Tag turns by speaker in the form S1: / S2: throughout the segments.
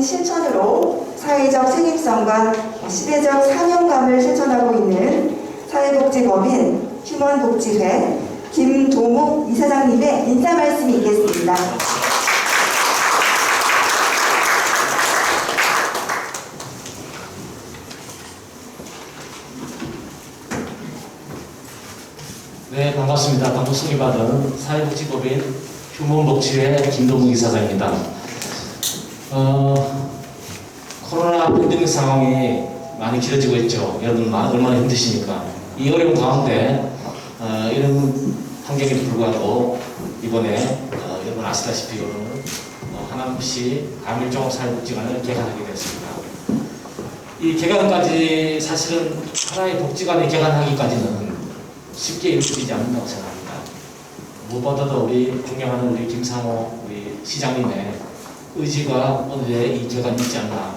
S1: 있는 실천으로 사회적 책임성과 시대적 사명감을 실천하고 있는 사회복지법인 휴먼복지회 김도목 이사장님의 인사 말씀이 있겠습니다.
S2: 네, 반갑습니다. 방송 소개받은 사회복지법인 휴먼복지회 김동욱 이사장입니다. 어, 코로나 팬데믹 상황이 많이 길어지고 있죠. 여러분 마- 얼마나 힘드시니까. 이 어려운 가운데 어, 이런 환경에도 불구하고 이번에 어, 여러분 아시다시피 오늘 어, 하남시 감일종합사회복지관을 개관하게 됐습니다. 이 개관까지 사실은 하나의 복지관이 개관하기까지는 쉽게 이루어지지 않는다고 생각합니다. 무엇보다도 우리 존경하는 우리 김상호 우리 시장님의 의지가 오늘의 이 개관이 있지 않나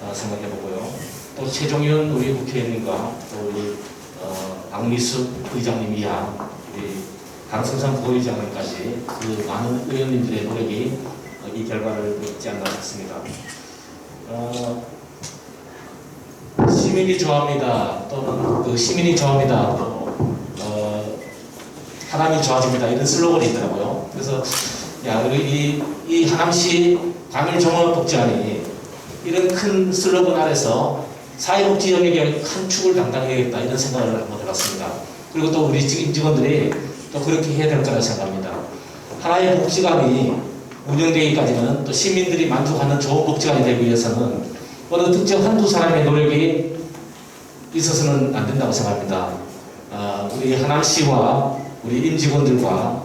S2: 어, 생각해 보고요. 또 최종윤 우리 국회의원님과 또 우리 어, 박미숙 의장님 이하 우리 강승상 부의장님까지 그 많은 의원님들의 노력이 어, 이 결과를 맺지 않나 싶습니다. 어, 시민이 좋아합니다. 또는 그 시민이 좋아합니다. 또 어, 하남이 좋아집니다. 이런 슬로건이 있더라고요. 그래서 야 우리 이, 이 하남시 광일종합복지관이 이런 큰 슬로건 아래서 사회복지 영역의 한 축을 담당해야겠다 이런 생각을 한번 해봤습니다. 그리고 또 우리 지금 직원들이 또 그렇게 해야 될 거라 생각합니다. 하나의 복지관이 운영되기까지는 또 시민들이 만족하는 좋은 복지관이 되기 위해서는 어느 특정 한두 사람의 노력이 있어서는 안 된다고 생각합니다. 아, 우리 하남시와 우리 임직원들과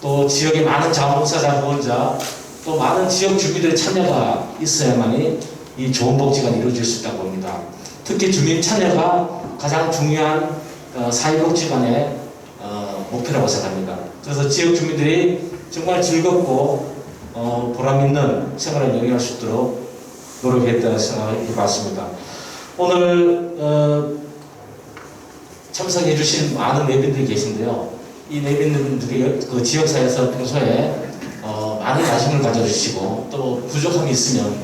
S2: 또 지역의 많은 자원봉사자, 후원자, 또 많은 지역 주민들의 참여가 있어야만이 이 좋은 복지가 이루어질 수 있다고 봅니다. 특히 주민 참여가 가장 중요한 어, 사회복지관의 어, 목표라고 생각합니다. 그래서 지역 주민들이 정말 즐겁고 어, 보람 있는 생활을 영위할 수 있도록 노력했다는 생각을 해봤습니다. 오늘 어, 참석해 주신 많은 내빈들이 계신데요. 이 내빈들이 그 지역사회에서 평소에 어, 많은 관심을 가져주시고 또 부족함이 있으면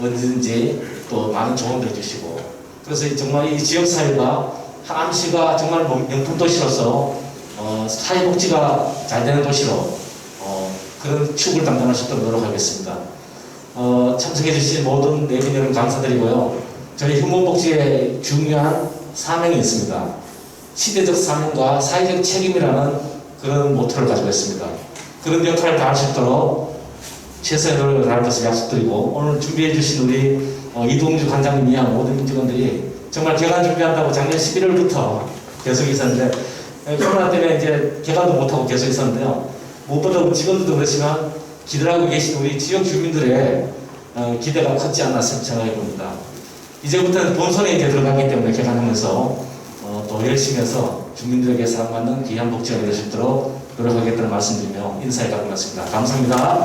S2: 언제든지 또 많은 조언을 해주시고 그래서 정말 이 지역사회가 하남시가 정말 뭐 명품 도시로서 어, 사회복지가 잘 되는 도시로 어, 그런 축을 있도록 노력하겠습니다. 어, 참석해주신 모든 내빈 여러분 감사드리고요. 저희 휴먼복지의 중요한 사명이 있습니다. 시대적 사명과 사회적 책임이라는 그런 모토를 가지고 있습니다. 그런 역할을 다할 수 있도록 최선의 노력을 다할 것을 약속드리고 오늘 준비해 주신 우리 어, 이동주 관장님 이하 모든 임직원들이 정말 개관 준비한다고 작년 11월부터 계속 있었는데 에, 코로나 때문에 이제 개관도 못하고 계속 있었는데요. 무엇보다 직원들도 그렇지만 기대하고 계신 우리 지역 주민들의 어, 기대가 컸지 않나 생각해 봅니다. 이제부터는 본선에 이제 들어가기 때문에 개관하면서 어, 또 열심히 해서 주민들에게 사랑받는 귀한 복지가 될수 있도록 노력하겠다는 말씀드리며 인사에 가고 있습니다. 감사합니다.